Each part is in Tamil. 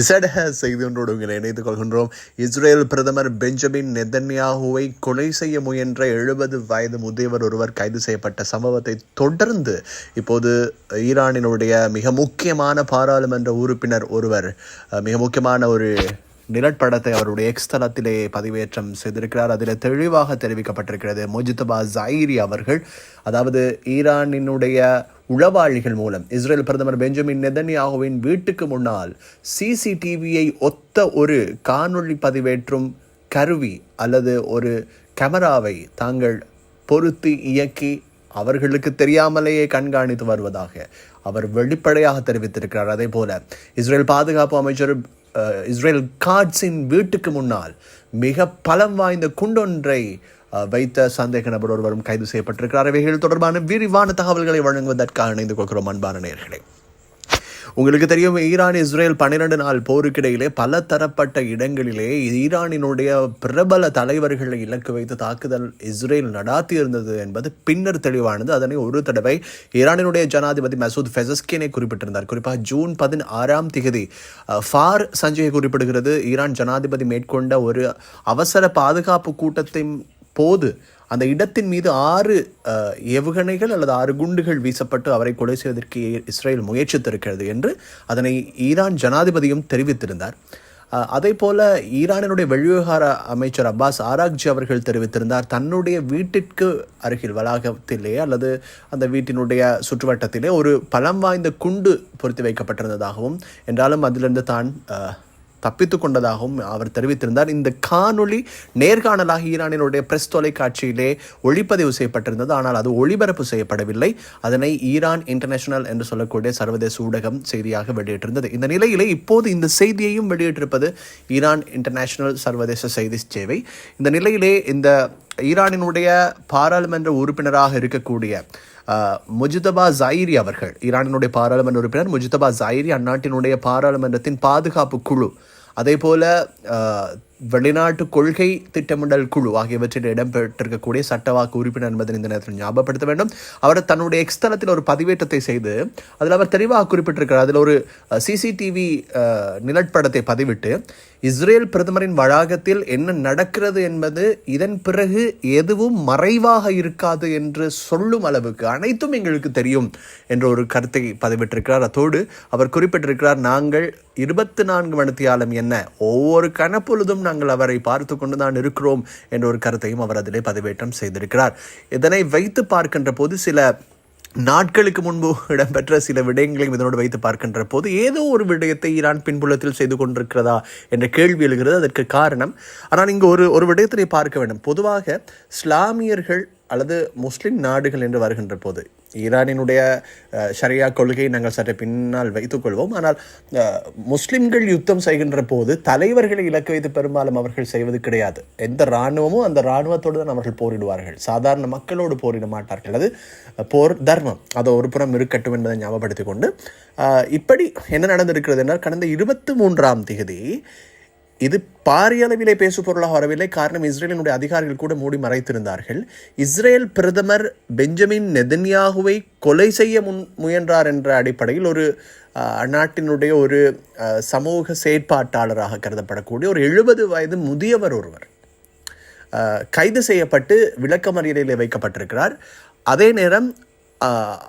விசேட செய்தி ஒன்றோடு உங்களை இணைத்துக் கொள்கின்றோம். இஸ்ரேல் பிரதமர் பெஞ்சமின் நெதன்யாகுவை கொலை செய்ய முயன்ற எழுபது வயது முதியவர் ஒருவர் கைது செய்யப்பட்ட சம்பவத்தை தொடர்ந்து இப்போது ஈரானினுடைய மிக முக்கியமான பாராளுமன்ற உறுப்பினர் ஒருவர் மிக முக்கியமான ஒரு நிழற்படத்தை அவருடைய எக்ஸ் தளத்திலே பதிவேற்றம் செய்திருக்கிறார். அதில் தெளிவாக தெரிவிக்கப்பட்டிருக்கிறது. மொஜிதபா ஜாயிரி அவர்கள் அதாவது ஈரானினுடைய உளவாளிகள் மூலம் இஸ்ரேல் பிரதமர் பெஞ்சமின் நெதன்யாகுவின் வீட்டுக்கு முன்னால் சிசிடிவியை ஒத்த ஒரு காணொளி பதிவேற்றும் கருவி அல்லது ஒரு கேமராவை தாங்கள் பொருத்தி இயக்கி அவர்களுக்கு தெரியாமலேயே கண்காணித்து வருவதாக அவர் வெளிப்படையாக தெரிவித்திருக்கிறார். அதே போல இஸ்ரேல் பாதுகாப்பு அமைச்சர் இஸ்ரேல் காட்ஸின் வீட்டுக்கு முன்னால் மிக பலம் வாய்ந்த குண்டொன்றை அஹ், வைத்த சந்தேக நபர் ஒருவரும் கைது செய்யப்பட்டிருக்கிறார். இவைகள் தொடர்பான விரிவான தகவல்களை வழங்குவதற்காக இணைந்து கொள்கிறோம் அன்பான நேயர்களே. உங்களுக்கு தெரியும் ஈரான் இஸ்ரேல் பன்னிரண்டு நாள் போருக்கிடையிலே பல தரப்பட்ட இடங்களிலே ஈரானினுடைய பிரபல தலைவர்களை இலக்கு வைத்து தாக்குதல் இஸ்ரேல் நடாத்தி இருந்தது என்பது பின்னர் தெளிவானது. அதனை ஒரு தடவை ஈரானினுடைய ஜனாதிபதி மசூத் ஃபெசஸ்கினை குறிப்பிட்டிருந்தார். குறிப்பாக ஜூன் பதினாறாம் திகதி ஃபார் சஞ்சயை குறிப்பிடுகிறது. ஈரான் ஜனாதிபதி மேற்கொண்ட ஒரு அவசர பாதுகாப்பு கூட்டத்தின் போது அந்த இடத்தின் மீது ஆறு ஏவுகணைகள் அல்லது ஆறு குண்டுகள் வீசப்பட்டு அவரை கொலை செய்வதற்கு இஸ்ரேல் முயற்சித்திருக்கிறது என்று அதனை ஈரான் ஜனாதிபதியும் தெரிவித்திருந்தார். அதே போல ஈரானினுடைய வெளிவிவகார அமைச்சர் அப்பாஸ் ஆராக்ஜி அவர்கள் தெரிவித்திருந்தார் தன்னுடைய வீட்டிற்கு அருகில் வளாகத்திலே அல்லது அந்த வீட்டினுடைய சுற்றுவட்டத்திலே ஒரு பலம் வாய்ந்த குண்டு பொருத்தி வைக்கப்பட்டிருந்ததாகவும் என்றாலும் அதிலிருந்து தான் தப்பித்து கொண்டதாகவும் அவர் தெரிவித்திருந்தார். இந்த காணொளி நேர்காணலாக ஈரானினுடைய பிரஸ் தொலைக்காட்சியிலே ஒளிப்பதிவு செய்யப்பட்டிருந்தது. ஆனால் அது ஒளிபரப்பு செய்யப்படவில்லை. அதனை ஈரான் இன்டர்நேஷனல் என்று சொல்லக்கூடிய சர்வதேச ஊடகம் செய்தியாக வெளியிட்டிருந்தது. இந்த நிலையிலே இப்போது இந்த செய்தியையும் வெளியிட்டிருப்பது ஈரான் இன்டர்நேஷனல் சர்வதேச செய்தி சேவை. இந்த நிலையிலே இந்த ஈரானினுடைய பாராளுமன்ற உறுப்பினராக இருக்கக்கூடிய முஜிதபா ஜாயிரி அவர்கள் ஈரானினுடைய பாராளுமன்ற உறுப்பினர் முஜிதபா ஜாயிரி அந்நாட்டினுடைய பாராளுமன்றத்தின் பாதுகாப்பு குழு அதே போல் வெளிநாட்டு கொள்கை திட்டமிடல் குழு ஆகியவற்றில் இடம்பெற்றிருக்கக்கூடிய சட்டவாக்கு உறுப்பினர் என்பதை இந்த நேரத்தில் ஞாபகப்படுத்த வேண்டும். அவர் தன்னுடைய எக்ஸ்தலத்தில் ஒரு பதிவேற்றத்தை செய்து அதில் அவர் தெளிவாக குறிப்பிட்டிருக்கிறார். அதில் ஒரு சிசிடிவி நிலப்படத்தை பதிவிட்டு இஸ்ரேல் பிரதமரின் வளாகத்தில் என்ன நடக்கிறது என்பது இதன் பிறகு எதுவும் மறைவாக இருக்காது என்று சொல்லும் அளவுக்கு அனைத்தும் எங்களுக்கு தெரியும் என்ற ஒரு கருத்தை பதிவிட்டிருக்கிறார். அத்தோடு அவர் குறிப்பிட்டிருக்கிறார் நாங்கள் இருபத்தி நான்கு மணித்தியாலம் என்ன ஒவ்வொரு கணப்பொழுதும் நாங்கள் அவரை பார்த்து கொண்டு தான் இருக்கிறோம் என்ற ஒரு கருத்தையும் அவர் அதிலே பதிவேற்றம் செய்திருக்கிறார். இதனை வைத்து பார்க்கின்ற போது சில நாட்களுக்கு முன்பு இடம்பெற்ற சில விடயங்களையும் இதனோடு வைத்து பார்க்கின்ற போது ஏதோ ஒரு விடயத்தை ஈரான் பின்புலத்தில் செய்து கொண்டிருக்கிறதா என்ற கேள்வி எழுகிறது. அதற்கு காரணம் ஆனால் இங்கு ஒரு ஒரு விடயத்தினை பார்க்க வேண்டும். பொதுவாக இஸ்லாமியர்கள் அல்லது முஸ்லிம் நாடுகள் என்று வருகின்ற போது ஈரானினுடைய ஷரியா கொள்கையை நாங்கள் சற்று பின்னால் வைத்துக்கொள்வோம் ஆனால் முஸ்லிம்கள் யுத்தம் செய்கின்ற போது தலைவர்களை இலக்கு வைத்து பெரும்பாலும் அவர்கள் செய்வது கிடையாது. எந்த இராணுவமும் அந்த இராணுவத்தோடு தான் அவர்கள் போரிடுவார்கள். சாதாரண மக்களோடு போரிட மாட்டார்கள். அது போர் தர்மம். அதை ஒரு புறம் இருக்கட்டும் என்பதை ஞாபகப்படுத்திக் கொண்டு இப்படி என்ன நடந்திருக்கிறது என்றால் கடந்த இருபத்தி மூன்றாம் தேதி இது பாரிய அளவிலே பேசு பொருளாக வரவில்லை. காரணம் இஸ்ரேலினுடைய அதிகாரிகள் கூட மூடி மறைத்திருந்தார்கள். இஸ்ரேல் பிரதமர் பெஞ்சமின் நெதன்யாகுவை கொலை செய்ய முன் முயன்றார் என்ற அடிப்படையில் ஒரு அந்நாட்டினுடைய ஒரு சமூக செயற்பாட்டாளராக கருதப்படக்கூடிய ஒரு எழுபது வயது முதியவர் ஒருவர் கைது செய்யப்பட்டு விளக்கமறியலில் வைக்கப்பட்டிருக்கிறார். அதே நேரம்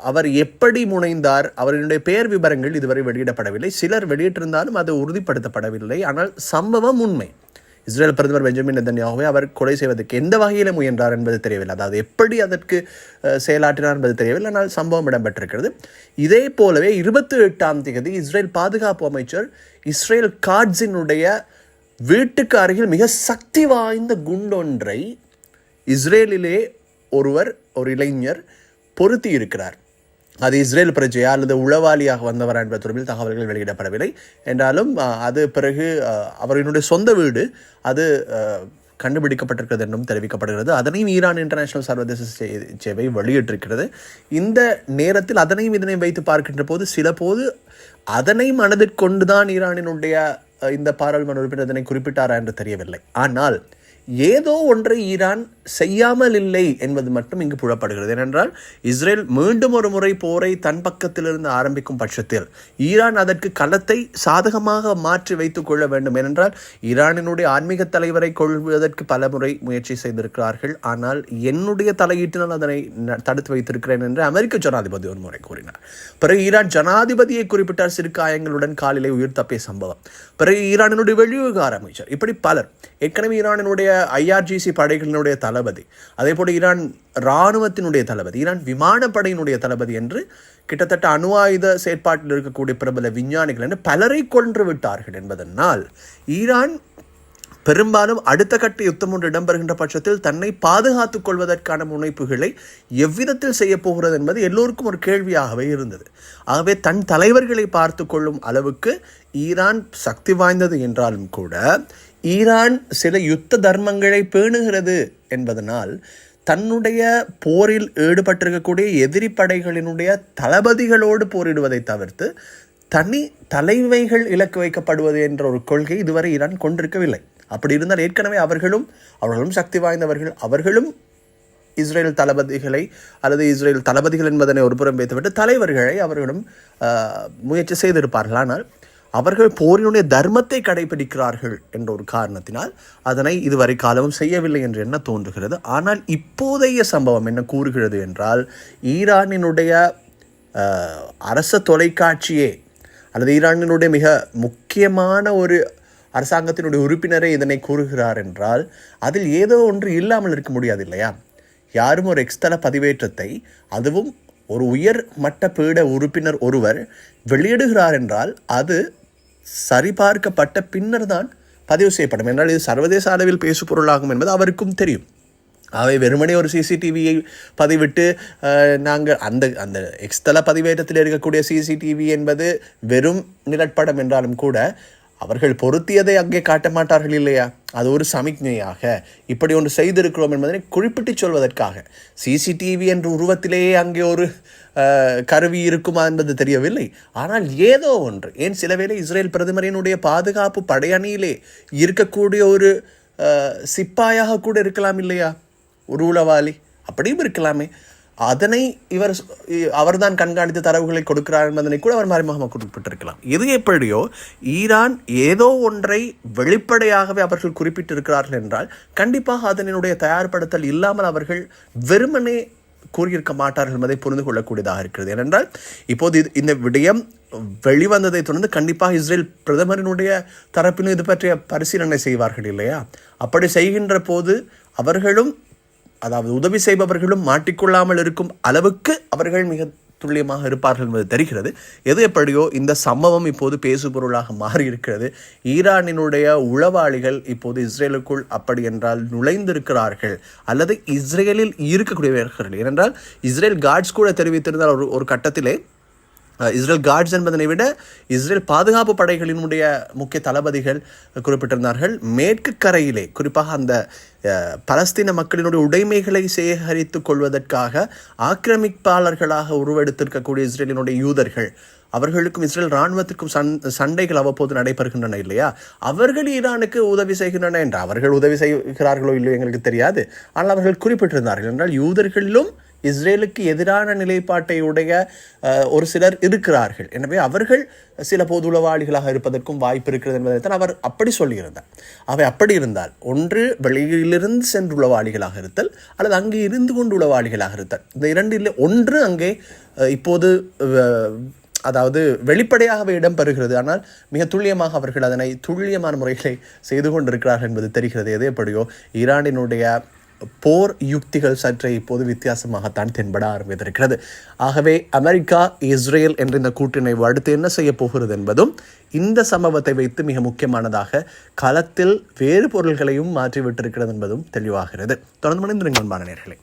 அவர் எப்படி முனைந்தார் அவர்களுடைய பெயர் விவரங்கள் இதுவரை வெளியிடப்படவில்லை. சிலர் வெளியிட்டிருந்தாலும் அது உறுதிப்படுத்தப்படவில்லை. ஆனால் சம்பவம் உண்மை. இஸ்ரேல் பிரதமர் பெஞ்சமின் நெதன்யாகவே அவர் கொலை செய்வதற்கு எந்த வகையில் முயன்றார் என்பது தெரியவில்லை. அதாவது எப்படி அதற்கு செயலாற்றினார் என்பது தெரியவில்லை. ஆனால் சம்பவம் இடம்பெற்றிருக்கிறது. இதே போலவே இருபத்தி எட்டாம் தேதி இஸ்ரேல் பாதுகாப்பு அமைச்சர் இஸ்ரேல் காட்ஸினுடைய வீட்டுக்கு அருகில் மிக சக்தி வாய்ந்த குண்டொன்றை இஸ்ரேலிலே ஒருவர் ஒரு இளைஞர் பொருத்தி இருக்கிறார். அது இஸ்ரேல் பிரஜையா அல்லது உளவாளியாக வந்தவரா என்ற தொடர்பில் தகவல்கள் வெளியிடப்படவில்லை. என்றாலும் அது பிறகு அவர்களுடைய சொந்த வீடு அது கண்டுபிடிக்கப்பட்டிருக்கிறது என்றும் தெரிவிக்கப்படுகிறது. அதனையும் ஈரான் இன்டர்நேஷனல் சர்வதேச சேவை வெளியிட்டிருக்கிறது. இந்த நேரத்தில் அதனையும் இதனையும் வைத்து பார்க்கின்ற போது சில போது அதனை மனதில் கொண்டுதான் ஈரானினுடைய இந்த பாராளுமன்ற உறுப்பினர் இதனை குறிப்பிட்டாரா என்று தெரியவில்லை. ஆனால் ஏதோ ஒன்றை ஈரான் செய்யாமல் இல்லை என்பது மட்டும் இங்கு புலப்படுகிறது. ஏனென்றால் இஸ்ரேல் மீண்டும் ஒரு முறை போரை தன் பக்கத்திலிருந்து ஆரம்பிக்கும் பட்சத்தில் ஈரான் அதற்கு களத்தை சாதகமாக மாற்றி வைத்துக் கொள்ள வேண்டும். ஏனென்றால் ஈரானினுடைய ஆன்மீக தலைவரை கொள்வதற்கு பல முறை முயற்சி செய்திருக்கிறார்கள். ஆனால் என்னுடைய தலையீட்டினால் அதனை தடுத்து வைத்திருக்கிறேன் என்று அமெரிக்க ஜனாதிபதி ஒரு முறை கூறினார். பிறகு ஈரான் ஜனாதிபதியை குறிப்பிட்டார் சிறு காயங்களுடன் காலிலே உயிர் தப்பிய சம்பவம். பிறகு ஈரானினுடைய வெளிவிவகார அமைச்சர். இப்படி பலர் ஏற்கனவே ஈரானினுடைய ஐஆர்ஜிசி படைகளினுடைய தளபதி. அதே போல் ஈரான் இராணுவத்தினுடைய தளபதி ஈரான் விமானப்படையினுடைய தளபதி என்று கிட்டத்தட்ட அணு ஆயுத செயற்பாட்டில் இருக்கக்கூடிய பிரபல விஞ்ஞானிகள் என்று பலரை கொன்று விட்டார்கள் என்பதனால் ஈரான் பெரும்பாலும் அடுத்த கட்ட யுத்தம் ஒன்று இடம்பெறுகின்ற பட்சத்தில் தன்னை பாதுகாத்துக் கொள்வதற்கான முனைப்புகளை எவ்விதத்தில் செய்யப்போகிறது என்பது எல்லோருக்கும் ஒரு கேள்வியாகவே இருந்தது. ஆகவே தன் தலைவர்களை பார்த்து கொள்ளும் அளவுக்கு ஈரான் சக்தி வாய்ந்தது என்றாலும் கூட ஈரான் சில யுத்த தர்மங்களை பேணுகிறது என்பதனால் தன்னுடைய போரில் ஈடுபட்டிருக்கக்கூடிய எதிரி படைகளினுடைய தளபதிகளோடு போரிடுவதை தவிர்த்து தனி தலைமைகள் இலக்கு வைக்கப்படுவது என்ற ஒரு கொள்கை இதுவரை ஈரான் கொண்டிருக்கவில்லை. அப்படி இருந்தால் ஏற்கனவே அவர்களும் அவர்களும் சக்தி வாய்ந்தவர்கள் அவர்களும் இஸ்ரேல் தளபதிகளை அல்லது இஸ்ரேல் தளபதிகள் என்பதனை ஒருபுறம் வைத்துவிட்டு தலைவர்களை அவர்களும் முயற்சி செய்திருப்பார்கள். ஆனால் அவர்கள் போரினுடைய தர்மத்தை கடைபிடிக்கிறார்கள் என்ற ஒரு காரணத்தினால் அதனை இதுவரை காலமும் செய்யவில்லை என்று என்ன தோன்றுகிறது? ஆனால் இப்போதைய சம்பவம் என்ன கூறுகிறது என்றால் ஈரானினுடைய அரச தொலைக்காட்சியே அல்லது ஈரானினுடைய மிக முக்கியமான ஒரு அரசாங்கத்தினுடைய உறுப்பினரே இதனை கூறுகிறார் என்றால் அதில் ஏதோ ஒன்று இல்லாமல் இருக்க முடியாது இல்லையா? யாரும் ஒரு எக்ஸ்தல பதிவேற்றத்தை அதுவும் ஒரு உயர் மட்ட பீட உறுப்பினர் ஒருவர் வெளியிடுகிறார் என்றால் அது சரிபார்க்கப்பட்ட பின்னர் தான் பதிவு செய்யப்படும். என்றால் இது சர்வதேச அளவில் பேசு பொருளாகும் என்பது அவருக்கும் தெரியும். அவை வெறுமனே ஒரு சிசிடிவியை பதிவிட்டு நாங்கள் அந்த அந்த எக்ஸ்தல பதிவேற்றத்தில் இருக்கக்கூடிய சிசிடிவி என்பது வெறும் நிலப்படம் என்றாலும் கூட அவர்கள் பொருத்தியதை அங்கே காட்ட மாட்டார்கள் இல்லையா? அது ஒரு சமிக்ஞையாக. இப்படி ஒன்று செய்திருக்கிறோம் என்பதனை குறிப்பிட்டு சொல்வதற்காக. சிசிடிவி என்ற உருவத்திலேயே அங்கே ஒரு கருவி இருக்குமா என்பது தெரியவில்லை. ஆனால் ஏதோ ஒன்று. ஏன் சில வேளை இஸ்ரேல் பிரதமரினுடைய பாதுகாப்பு படையணியிலே இருக்கக்கூடிய ஒரு சிப்பாயாக கூட இருக்கலாம் இல்லையா? ஒரு உளவாளி அப்படியும் இருக்கலாமே. அதனை இவர் அவர்தான் கண்காணித்து தரவுகளை கொடுக்கிறார் என்பதனை கூட அவர் மறைமுகமாக குறிப்பிட்டிருக்கலாம். இது எப்படியோ ஈரான் ஏதோ ஒன்றை வெளிப்படையாகவே அவர்கள் குறிப்பிட்டிருக்கிறார்கள் என்றால் கண்டிப்பாக அதனுடைய தயார்படுத்தல் இல்லாமல் அவர்கள் வெறுமனே கூறியிருக்க மாட்டார்கள் என்பதை புரிந்து கொள்ளக்கூடியதாக இருக்கிறது. ஏனென்றால் இப்போது இது- இந்த விடயம் வெளிவந்ததை தொடர்ந்து கண்டிப்பாக இஸ்ரேல் பிரதமரினுடைய தரப்பிலும் இது பற்றிய பரிசீலனை செய்வார்கள் இல்லையா? அப்படி செய்கின்ற போது அவர்களும் அதாவது உதவி செய்பவர்களும் மாட்டிக்கொள்ளாமல் இருக்கும் அளவுக்கு அவர்கள் மிக துல்லியமாக இருப்பார்கள் என்பது தெரிகிறது. எது எப்படியோ இந்த சம்பவம் இப்போது பேசுபொருளாக மாறி இருக்கிறது ஈரானினுடைய உளவாளிகள் இப்போது இஸ்ரேலுக்குள் அப்படி என்றால் நுழைந்திருக்கிறார்கள். அல்லது இஸ்ரேலில் இருக்கக்கூடியவர்கள். ஏனென்றால் இஸ்ரேல் கார்ட்ஸ் கூட தெரிவித்திருந்தால் ஒரு ஒரு கட்டத்திலே இஸ்ரேல் கார்ட்ஸ் என்பதனை விட இஸ்ரேல் பாதுகாப்பு படைகளினுடைய முக்கிய தளபதிகள் குறிப்பிட்டிருந்தார்கள். மேற்கு கரையிலே குறிப்பாக அந்த பலஸ்தீன மக்களினுடைய உடைமைகளை சேகரித்துக் கொள்வதற்காக ஆக்கிரமிப்பாளர்களாக உருவெடுத்திருக்கக்கூடிய இஸ்ரேலினுடைய யூதர்கள் அவர்களுக்கும் இஸ்ரேல் இராணுவத்திற்கும் சண் சண்டைகள் அவ்வப்போது நடைபெறுகின்றன இல்லையா? அவர்கள் ஈரானுக்கு உதவி செய்கின்றன என்று அவர்கள் உதவி செய்கிறார்களோ இல்லையோ எங்களுக்கு தெரியாது. ஆனால் அவர்கள் குறிப்பிட்டிருந்தார்கள் என்றால் யூதர்களிலும் இஸ்ரேலுக்கு எதிரான நிலைப்பாட்டை உடைய ஒரு சிலர் இருக்கிறார்கள். எனவே அவர்கள் சில பொது உளவாளிகளாக இருப்பதற்கும் வாய்ப்பு இருக்கிறது என்பதைத்தான் அவர் அப்படி சொல்லியிருந்தார். அவை அப்படி இருந்தால் ஒன்று வெளியிலிருந்து சென்று உளவாளிகளாக இருத்தல் அல்லது அங்கே இருந்து கொண்டு உளவாளிகளாக இருத்தல். இந்த இரண்டில் ஒன்று அங்கே இப்போது அஹ், அதாவது வெளிப்படையாகவே இடம்பெறுகிறது. ஆனால் மிக துல்லியமாக அவர்கள் அதனை துல்லியமான முறைகளை செய்து கொண்டிருக்கிறார்கள் என்பது தெரிகிறது. எது எப்படியோ ஈரானினுடைய போர் யுக்திகள் சற்றே இப்போது வித்தியாசமாகத்தான் தென்பட ஆரம்பித்திருக்கிறது. ஆகவே அமெரிக்கா இஸ்ரேல் என்ற இந்த கூட்டிணைவு அடுத்து என்ன செய்ய போகிறது என்பதும் இந்த சம்பவத்தை வைத்து மிக முக்கியமானதாக களத்தில் வேறு பொருள்களையும் மாற்றிவிட்டிருக்கிறது என்பதும் தெளிவாகிறது. தொடர்ந்து மனிதர்கள் அன்பான நேயர்களே